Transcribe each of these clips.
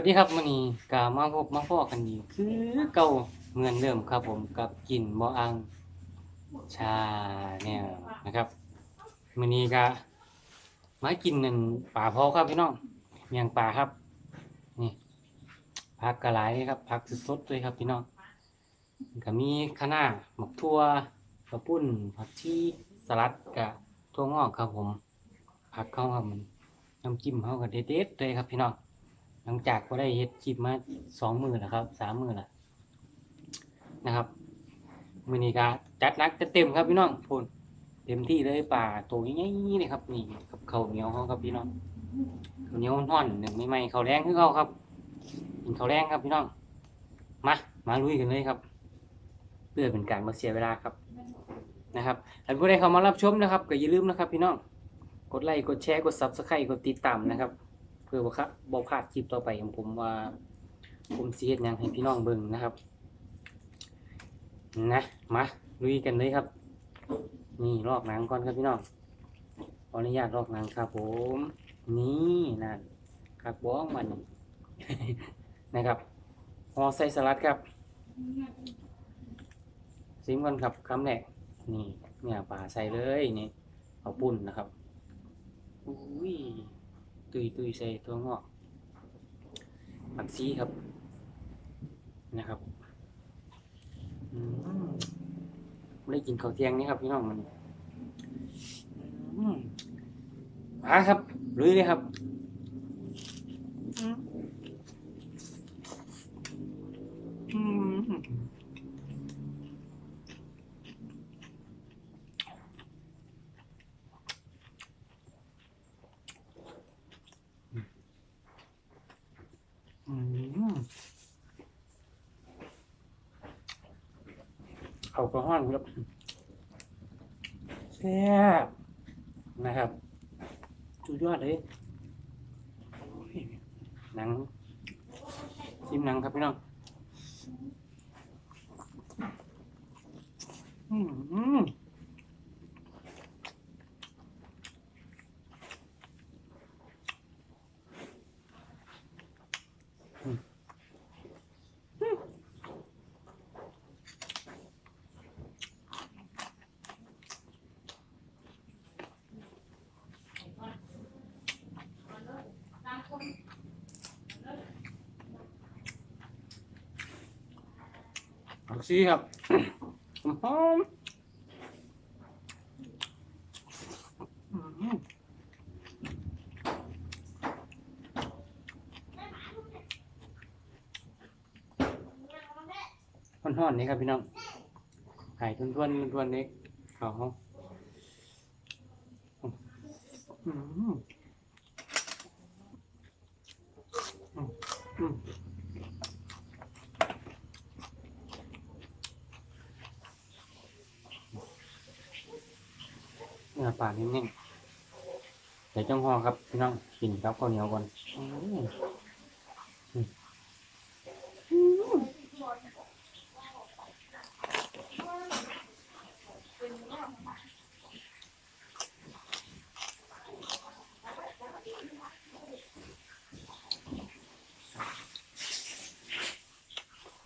วัสดีครับมื้อนี้ก็มาพบมาพ้อกันอีกคือเก่าเหมือนเดิมครับผมกับกินบ่อังชาแนวนะครับมื้อนี้ก็มากินนั่นปลาเผาครับพี่น้องเมียงปลาครับนี่ผักกระหลครับผักสดๆเลยครับพี่น้องก็มีคะน้าหมกทั่วกระปุ้นผักชีสลัดกับถั่วงอกครับผมผักเข้าครับมันน้ำจิ้มเข้าก็เด็ดๆเลยครับพี่น้อง ลังจากก็ได้เฮ็ดคลิปมาสองหมือแล้วครับสามหมือแล้วนะครับมือนี้ก็จัดนักจัดเต็มครับพี่น้องพูนเต็มที่เลยป่าตัวใหญ่ๆนี่ครับนี่กับข้าเหนียวเขาครับพี่น้องเขาเหนียวห่อนหนึ่งไม่ไหมข้าแรงคือเขาครับกินเขาแรงครับพี่น้องมามาลุยกันเลยครับ เพื่อเป็นการมาเสียเวลาครับนะครับถ้าผู้ใดเข้ามารับชมนะครับก็อย่าลืมนะครับ พี่น้องกดไลค์กดแชร์กดซับสไครต์กดติดตามนะครับ พื่อบ่ครับบ่พลาดคลิปต่อไปของผมว่า ผมสิเฮ็ดหยังให้พี่น้องเบิ่งนะครับ นะมาลุยกันเลยครับ นี่ลอกหนังก่อนครับพี่น้องขออนุญาตลอกหนังครับ ผม นี่นั่นคักบ้องมัน นะครับห่อใส่สลัดครับซิมก่อนครับคำแรกนี่เนี่ยป่าใส่เลยนี่เอาปุ่นนะครับอุ้ย ตุยตุยใส่ตัวงอกผักชีครับ นะครับอืมไม่ได้กินข้าวเที่ยงนี่ครับพี่น้องมันอืมมาครับลุยเลยครับอืมอืม เอากระห้อนครับแซ่บนะครับสุดยอดเลยโอ้ยหนังชิมหนังครับพี่น้องอืม ผักชีครับหอมอืมห่อนๆนี่ครับพี่น้องไข่ทวนๆทวนๆนี่เขาอืมอืมอืม ปลานิ่มๆเดี๋ยวจ้องหอครับพี่น้องกินครับข้าวเหนียวก่อน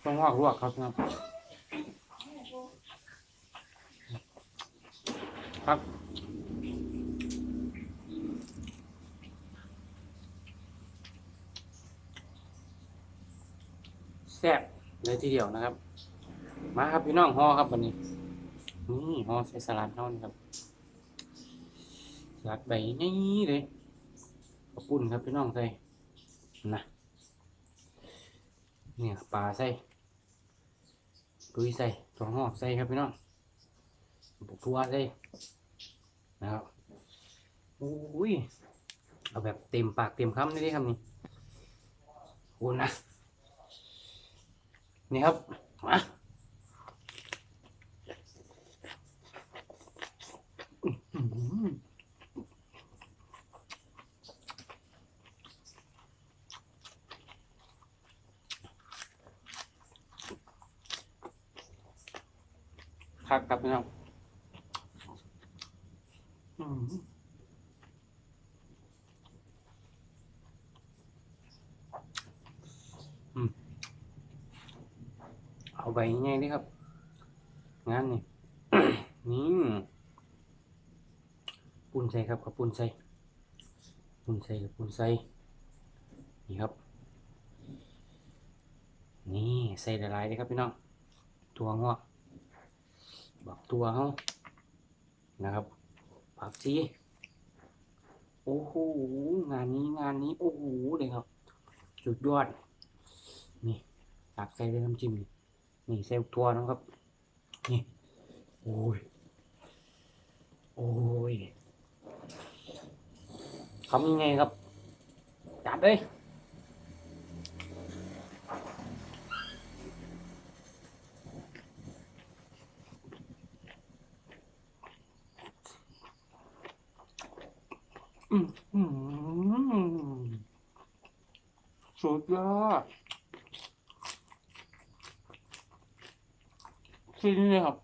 ต้องหอกลวกครับพี่น้องครับ แซ่บ เลยทีเดียวนะครับ มาครับพี่น้องห่อครับวันนี้นี่ห่อใส่สลัดเท่านี้ครับสลัดใบนี่เลยขอบปุ่นครับพี่น้องใส่นะเนี่ยปลาใส่ดุยใส่ตัวหอกใส่ครับพี่น้องบุกทัวใส่นะครับอุ้ยเอาแบบเต็มปากเต็มคำเลยดิครับนี่คุณนะ นี่ครับมาคักครับพี่น้องอื้อหือเอา ใบง่ายๆเลยครับ งานนี่นี่ปุ้นใส่ครับกับปุ้นใส่ปุ้นใส่กับปุ้นใส่นี่ครับ นี่ใส่ละลายเลยครับพี่น้องตัวงอกบักตัวเขานะครับผักชีโอ้โหงานนี้งานนี้โอ้โหเลยครับสุดยอดนี่ตักใส่เลยน้ำจิ้มนี่ นี่ใส่ตัวนะครับ นี่ โอ้ย โอ้ยทำยังไงครับ จัดเลยอืมอืมสุดยอด ฟินเลยครับ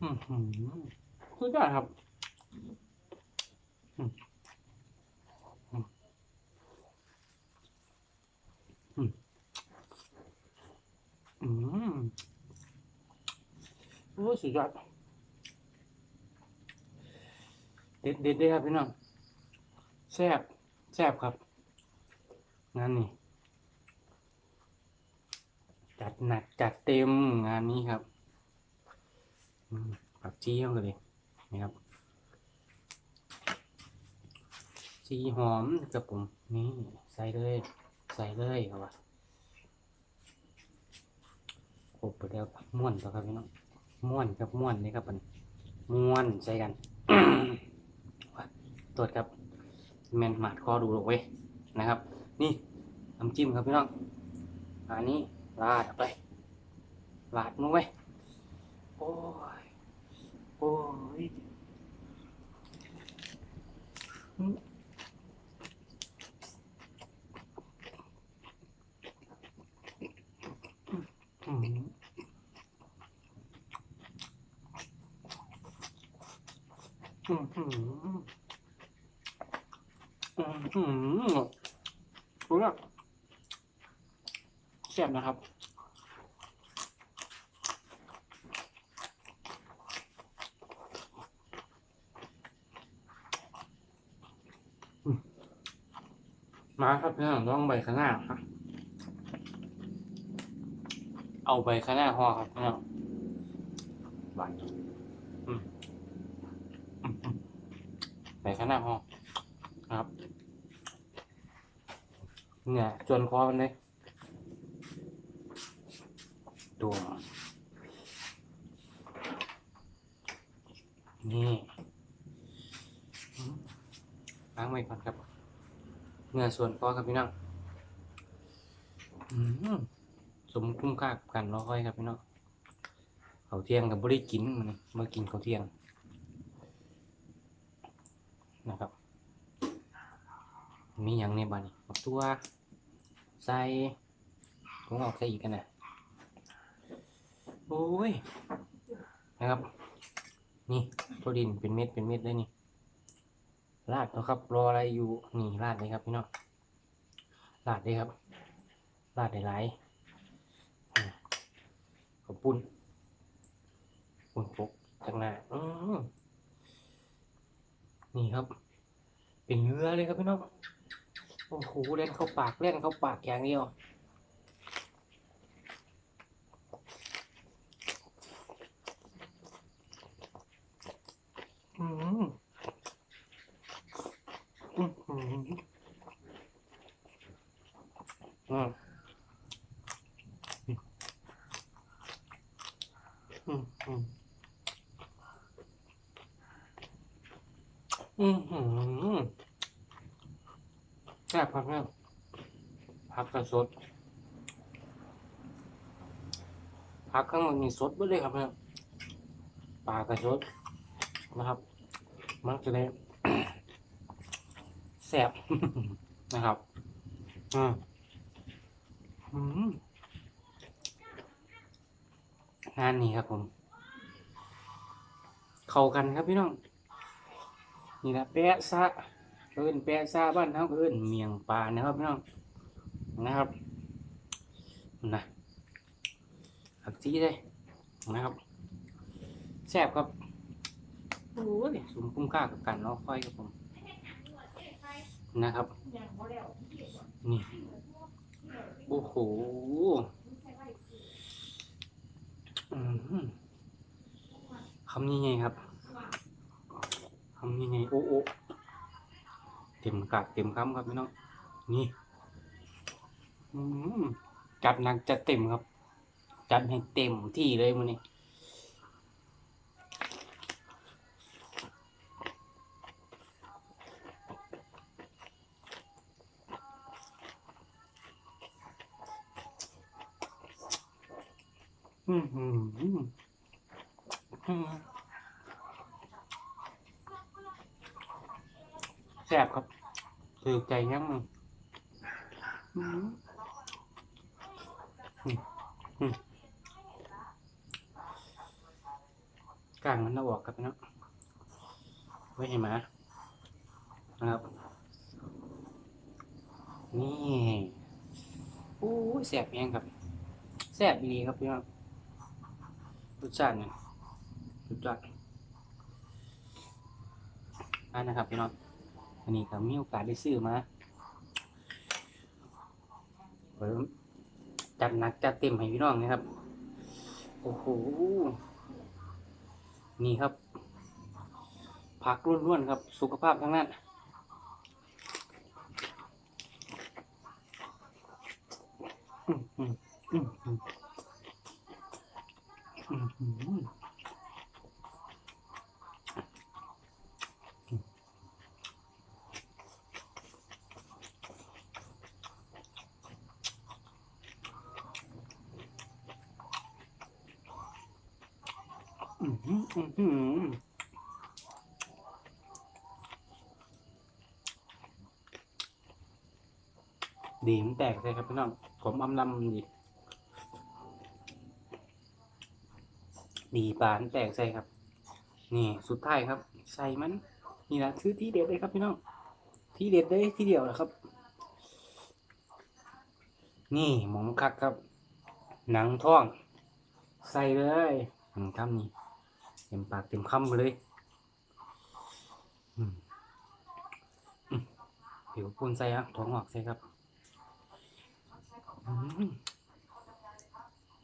อืมหืมสุดยอดครับอืมอืมอืมอืมโอ้สุดยอดเด็ดเด็ดเลยครับพี่น้องแซ่บแซ่บครับงานนี้ จัดหนักจัดเต็มงานนี้ครับผักชีเข้ากันเลยนี่ครับชีหอมกับผมนี่ใส่เลย ใส่เลยครับว่าครบไปแล้วม้วนต่อครับพี่น้องม้วนครับม้วนนี่ครับมันม้วนใส่กันตรวจครับแมนหมาดคอดูลงไว้นะครับ นี่น้ำจิ้มครับพี่น้องอันนี้ và đặt đây và đúng không ôi ôi Mm-hmm. Mm-hmm. ซ่บนะครับอืมมาครับเนี่ยลองใบข้างหน้าครับเอาใบข้างหน้าห่อครับเนี่ยบานอืมอืมอืมใบข้างหน้าห่อครับ เนี่ยจวนคอมันเลยตัวนี่อืมล้างไว้ก่อนครับเนื้ อส่วนคอครับพี่น้องสมคุ้มค่ากับการรอคอยครับพี่น้องเขาเที่ยงกับบริกินมันเมื่อกินเขาเที่ยงนะครับ มีอย่างในบ้านนี่บักตัวใส่ถุงออกใส่อีกกันนะโอ้ยนะครับ นี่ตัวดินเป็นเม็ดเป็นเม็ดเลยนี่ ราดนะครับรออะไรอยู่นี่ราดเลยครับพี่น้องราดเลยครับราดไหลายอืมขอบปุ่นปุ่นปกจากหน้านี่ครับ เป็นเนื้อเลยครับพี่น้องโอ้โหเล่นเข้าปากเล่นเข้าปากอย่างเดียว ครับแม่ผักกระสดผักข้างบนนี่สดไปเลยครับแม่ปลากระสดนะครับ มันจะได้แซ่บนะครับอืมอืมงานนี้ครับผม เข้ากันครับพี่น้อง นี่นะแปะซะ เอินแปะซาบ้านเขาเอินเมียงปลานะครับพี่น้องนะครับนะผักชีเลยนะครับแซ่บครับโอ้ยสมคุ้มค่ากับการรอคอยครับผมนะครับนี่โอ้โหอืมคำนี้ไงครับ ต็มกาดเต็มคำครับพี่น้องนี่จัดหนักจัดเต็มครับ จัดให้เต็มที่เลยมื้อนี้อืมอืมอืมอืมแซ่บครับ ถือใจยังมึงอืมอืมอืมกลางมันเอาออกครับพี่น้องไว้ให้หมานะครับ นี่โอ้ยแซ่บแยังครับแซ่บดีครับพี่น้องรสชาติเนี่ยรสชาติอันนะครับพี่น้อง อันนี้ก็มีโอกาสได้ซื้อมาเพิ่มจัดหนักจัดเต็มให้พี่น้องนะครับ โอ้โห นี่ครับ ผักล้วนๆครับ สุขภาพทั้งนั้น อืมอืมอืม ดีมันแตกเลยครับพี่น้อง ผมอำลำดีดีปานแตกใส่ครับ นี่สุดท้ายครับ ใส่มัน นี่แหละคือที่เด็ดเลยครับพี่น้อง ที่เด็ดเลยที่เดียวแหละครับ นี่หมองคักครับ หนังท้อง ใส่เลยอืมคำนี้ เต็มปากเต็มคำเลยผิวปูนใส่อะท้องออกใส่ครับ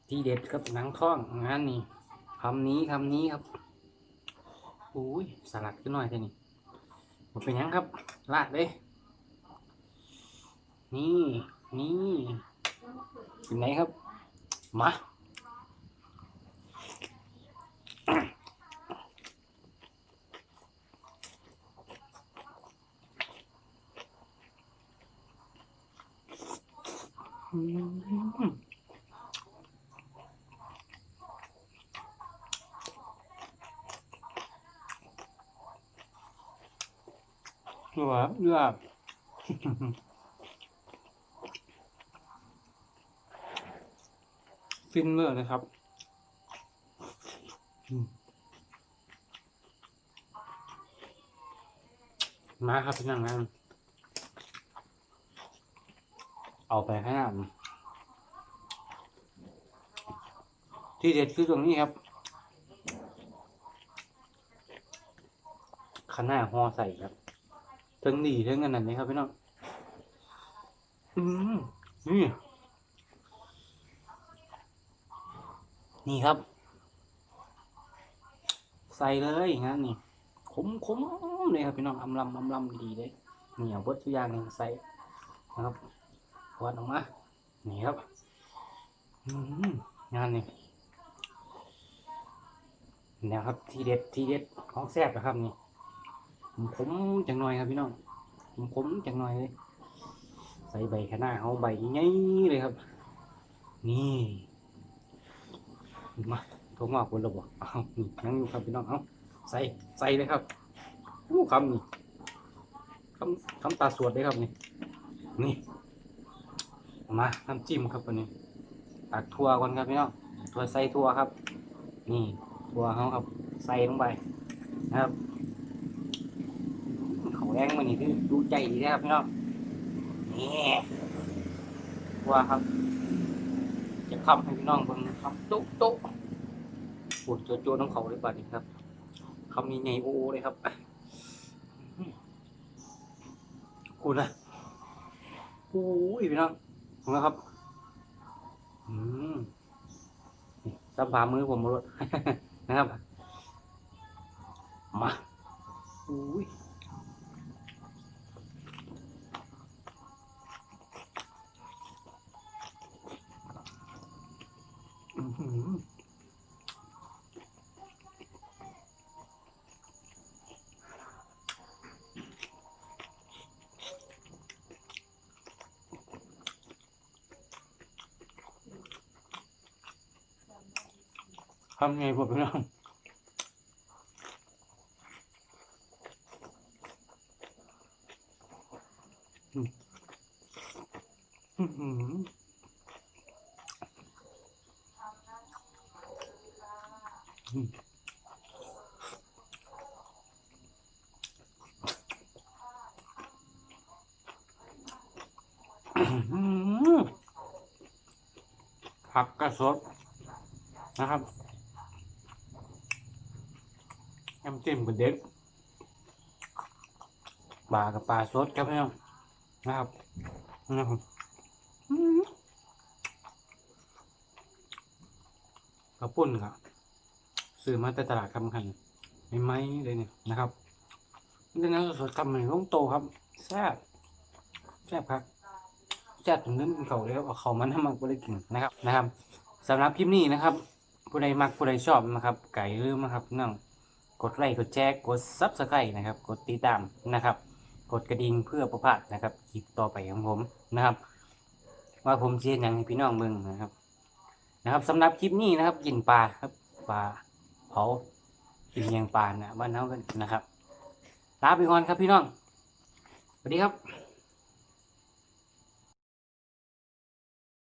ที่เด็ดครับหนังท้องงานนี้คำนี้คำนี้ครับอุ้ยสลัดขึ้นหน่อยเท่นี้ผมเป็นยังครับลาดเลยนี่นี่เป็นไหนครับ มา ตัวเลือกฟินเมอร์นะครับมาครับพี่นางงาน เอาไปให้น้ำที่เด็ดคือตรงนี้ครับขนาห่อใส่ครับทั้งดีทั้งอันนั้นเลยครับพี่น้องอืมนี่นี่ครับ ใส่เลยงั้นนี่ขมขมเลยครับพี่น้องอำลำอำลำดีเลยเหนี่เอาเบิดทุกอย่างนี่ใส่นะครับ วัดออกมา นี่ครับงานนี่นี่ครับทีเด็ดทีเด็ดของแซ่บนะครับนี่ผมขมจังหน่อยครับพี่น้องผมขมจังหน่อยเลยใส่ใบคะน้าเอาใบใหญ่เลยครับ นี่มาทงอกคนละบ่เอานี่นั่งอยู่ครับพี่น้องเอาใส่ใส่เลยครับอู้คำนี่คำคำตาสวดเลยครับนี่นี่ มาน้ำจิ้มครับวันนี้ตักทั่วก่อนครับพี่น้องทั่วใส่ทั่วครับ นี่ทั่วเขาครับใส่ลงไปนะครับเขาแรงมันนี่คือดูใจดีนะครับพี่น้องนี่ว่าครับจจะคำให้พี่น้องบิ่งครับโต๊ะโต๊ะปวดโจโจน้ำเขาเลยบัดนี้ครับคำนี้ใหญ่โอโอเลยครับกูนะโอ้ยพี่น้อง นะครับ อืมนี่สับผามือผมรถนะครับ มาอุ้ยำไงผมพี่น้องอื้อหืออืมอื้อหือผักกระสดนะครับน้ำ จิ้มกับเด็ดปลากับปลาสดครับพี่น้องนะครับนะครับกระปุ่นครับซื้อมาแต่ตลาดคำคันไม่ไหมเลยเนี่ยนะครับเรื่องนั้นสดๆคำหนึ่งลงโตครับแซ่บแซ่บครับแซ่บถึงนึกเขาเลยครับเอาเขามันทำมันก็เลยกินนะครับนะครับสำหรับคลิปนี้นะครับผู้ใดมักผู้ใดชอบนะครับ ไก่ลืมนะครับน้อง กดไลค์กดแชร์กดซับสไครต์นะครับ กดติดตามนะครับ กดกระดิ่งเพื่อประพาสนะครับคลิปต่อไปของผมนะครับ ว่าผมเชียร์ยังให้พี่น้องเบิ่งนะครับ นะครับสำหรับคลิปนี้นะครับกินปลาครับปลาเผากินเลียงปลานะบ้านเฮากันนะครับลาไปก่อนครับพี่น้องสวัสดีครับ